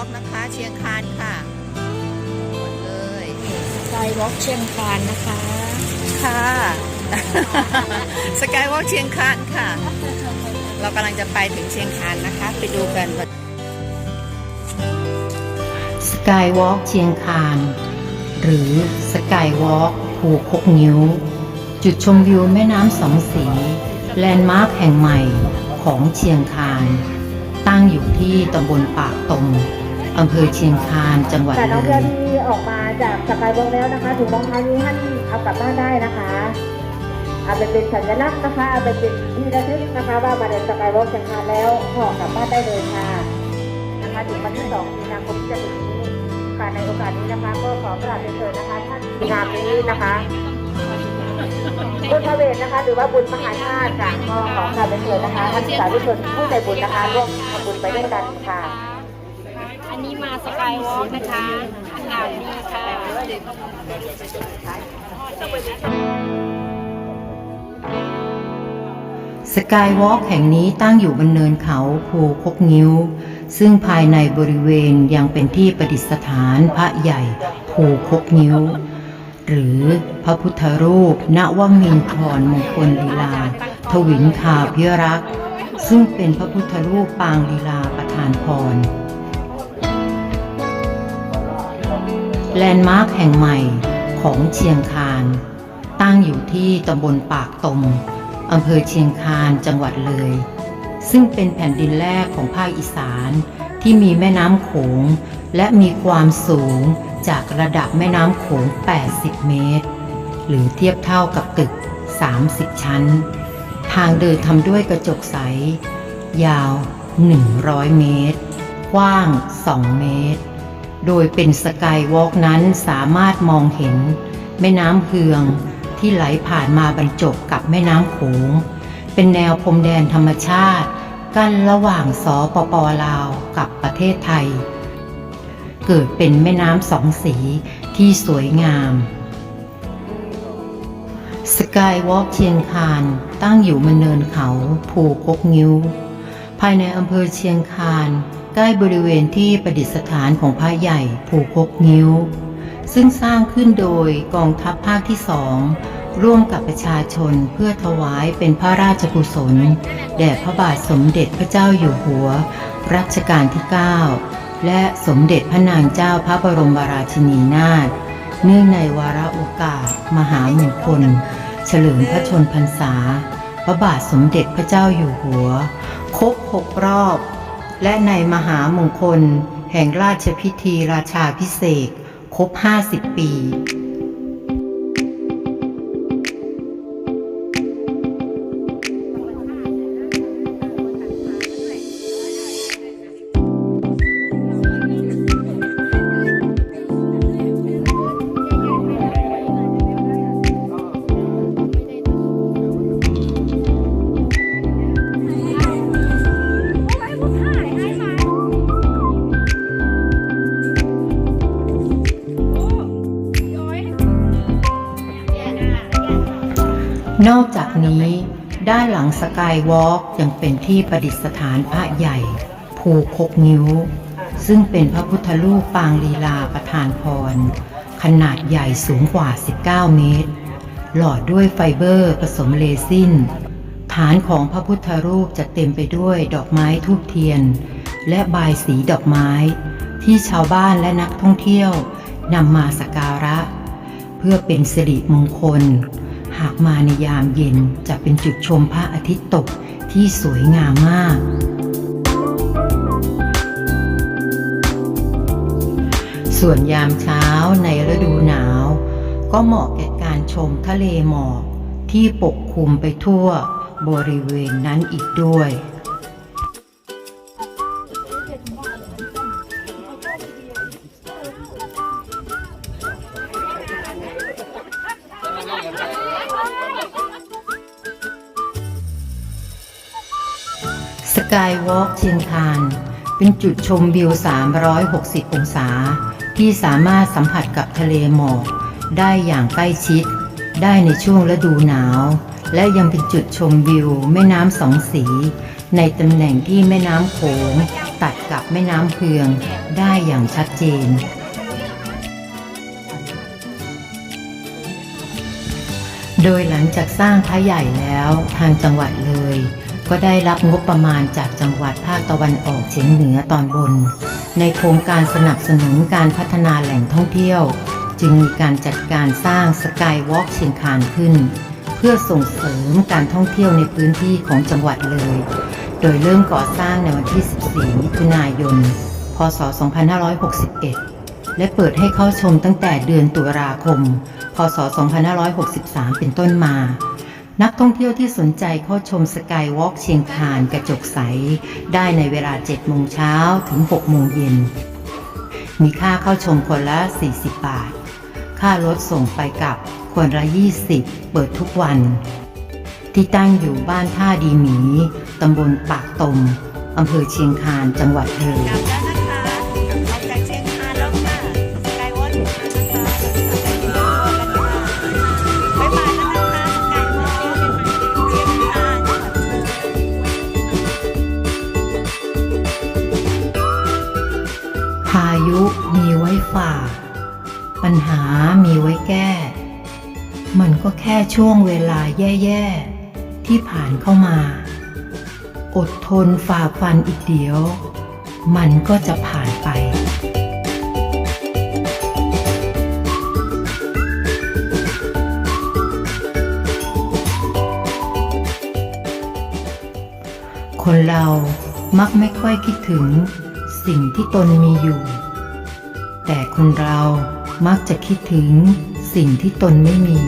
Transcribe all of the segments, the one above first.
ล์กนะคะ เชียงคานค่ะหมดเลยสกายวอล์กเชียงคานนะคะ ค่ะสกายวอล์กเชียงคานค่ะ เรากำลังจะไปถึงเชียงคานนะคะ ไปดูกันสกายวอล์กเชียงคาน หรือสกายวอล์กภูคกนิ้ว จุดชมวิวแม่น้ำสองสี แลนด์มาร์คแห่งใหม่ของเชียงคาน ตั้งอยู่ที่ตำบลปากตม อำเภอเชียงคานจังหวัดแต่น้องเลเพื่อยนที่ออกมาจากสกายวอล์กแล้วนะคะถุงรองเท้านี้ท่านเอากลับบ้านได้นะคะเอาไปเป็นสัญลักษณ์นะคะเอาไปเป็นที่ระลึกนะคะว่ามาเดินสกายวอล์กเชียงคานแล้วห่อกลับบ้านได้เลยค่ะนะคะถึงวันที่สองมีนาคมที่จะถึงนี้ค่ะในโอกาสนี้นะคะ ก็ขอกราบเรียนเชิญนะคะท่านงานนี้นะคะบุญพระเวทนะคะ หรือว่าบุญมหาชาติค่ะก็ขอกราบเรียนเชิญนะคะท่านสาธุชนผู้ใจบุญนะคะร่วมทำบุญไปด้วยกันค่ะอั นนี้มาสกายวอล์กนะคะอากาศดีค่ะสกายวอล์กแห่งนี้ตั้งอยู่บนเนินเขาภูคกงิ้ว ซึ่งภายในบริเวณยังเป็นที่ประดิษฐานพระใหญ่ภูคกงิ้ว หรือพระพุทธรูปณวมินทรมงคลลีลา ทวินคาพิรักษ์ซึ่งเป็นพระพุทธรูปปางลีลาประทานพร แลนด์มาร์คแห่งใหม่ของเชียงคาน ตั้งอยู่ที่ตำบลปากตมอำเภอเชียงคานจังหวัดเลย ซึ่งเป็นแผ่นดินแรกของภาคอีสานที่มีแม่น้ำโขง และมีความสูงจากระดับแม่น้ำโขง 80 เมตร หรือเทียบเท่ากับตึก 30 ชั้น ทางเดินทำด้วยกระจกใส ยาว 100 เมตร กว้าง 2 เมตร โดยเป็นสกายวอล์กนั้นสามารถมองเห็น แม่น้ำเฮืองที่ไหลผ่านมาบรรจบกับแม่น้ำโขง เป็นแนวพรมแดนธรรมชาติ กั้นระหว่างสปปลาวกับประเทศไทย เกิดเป็นแม่น้ำสองสีที่สวยงามสกายวอล์กเชียงคานตั้งอยู่บนเนินเขาภูคกงิ้ว ภายในอำเภอเชียงคาน ใกล้บริเวณที่ประดิษฐานของพระใหญ่ภูคกงิ้ว ซึ่งสร้างขึ้นโดยกองทัพภาคที่สองร่วมกับประชาชนเพื่อถวายเป็นพระราชกุศล แด่พระบาทสมเด็จพระเจ้าอยู่หัว รัชกาลที่ 9 และสมเด็จพระนางเจ้าพระบรมราชินีนาถเนื่องในวาระโอกาส มหามงคล เฉลิมพระชนพรรษา พระบาทสมเด็จพระเจ้าอยู่หัว ครบหกรอบ และในมหามงคล แห่งราชพิธีราชาพิเศษครบ 50 ปี นอกจากนี้ด้านหลังสกายวอล์กยังเป็นที่ประดิษฐานพระใหญ่ ภูคกนิ้ว ซึ่งเป็นพระพุทธรูปปางลีลาประทานพร ขนาดใหญ่สูงกว่า 19 เมตร หล่อด้วยไฟเบอร์ผสมเรซินฐานของพระพุทธรูปจะเต็มไปด้วยดอกไม้ทูบเทียน และบายสีดอกไม้ ที่ชาวบ้านและนักท่องเที่ยวนำมาสักการะ เพื่อเป็นสิริมงคล หากมาในยามเย็นจะเป็นจุดชมพระอาทิตย์ตกที่สวยงามมาก ส่วนยามเช้าในฤดูหนาว ก็เหมาะแก่การชมทะเลหมอกที่ปกคลุมไปทั่วบริเวณนั้นอีกด้วย กายวอล์กเชียงคานเป็นจุดชมวิว 360 องศา ที่สามารถสัมผัสกับทะเลหมอกได้อย่างใกล้ชิด ได้ในช่วงฤดูหนาว และยังเป็นจุดชมวิว แม่น้ำสองสี ในตำแหน่งที่แม่น้ำโขงตัดกับแม่น้ำเพืองได้อย่างชัดเจนโดยหลังจากสร้างพระใหญ่แล้วทางจังหวัดเลย ก็ได้รับงบประมาณจากจังหวัดภาคตะวันออกเฉียงเหนือตอนบน ในโครงการสนับสนุนการพัฒนาแหล่งท่องเที่ยว จึงมีการจัดการสร้างสกายวอล์กเชียงคานขึ้น เพื่อส่งเสริมการท่องเที่ยวในพื้นที่ของจังหวัดเลย โดยเริ่มก่อสร้างในวันที่ 14 มิถุนายน พศ 2561 และเปิดให้เข้าชมตั้งแต่เดือนตุลาคม พศ 2563 เป็นต้นมา นักท่องเที่ยวที่สนใจเข้าชมสกายวอล์กเชียงคานกระจกใส ได้ในเวลา 7 โมงเช้าถึง 6 โมงเย็น มีค่าเข้าชมคนละ 40 บาท ค่ารถส่งไปกลับคนละ 20 เปิดทุกวัน ที่ตั้งอยู่บ้านท่าดีหมี ตำบลปากตม อำเภอเชียงคาน จังหวัดเลย มันก็แค่ช่วงเวลาแย่ๆ ที่ผ่านเข้ามา อดทนฝ่าฟันอีกเดียว มันก็จะผ่านไป คนเรามักไม่ค่อยคิดถึงสิ่งที่ตนมีอยู่ แต่คนเรามักจะคิดถึง สิ่งที่ตนไม่มี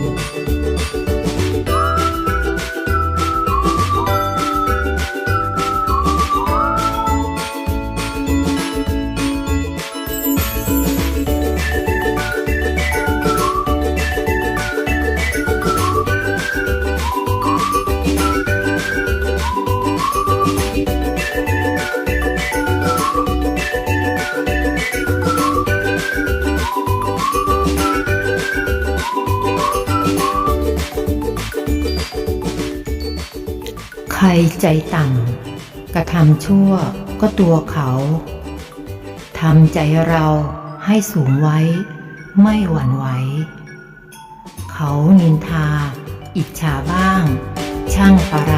รใจต่ำกระทำชั่วก็ตัวเขาทำใจเราให้สูงไว้ ไม่หวั่นไหว เขานินทา อิจฉาบ้าง ช่างปะไร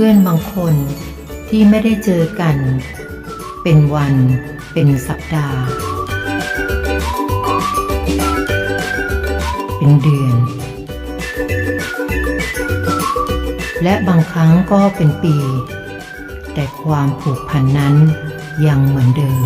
พื่อนบางคนที่ไม่ได้เจอกัน เป็นวันเป็นสัปดาห์ เป็นเดือน และบางครั้งก็เป็นปี แต่ความผูกพันนั้นยังเหมือนเดิม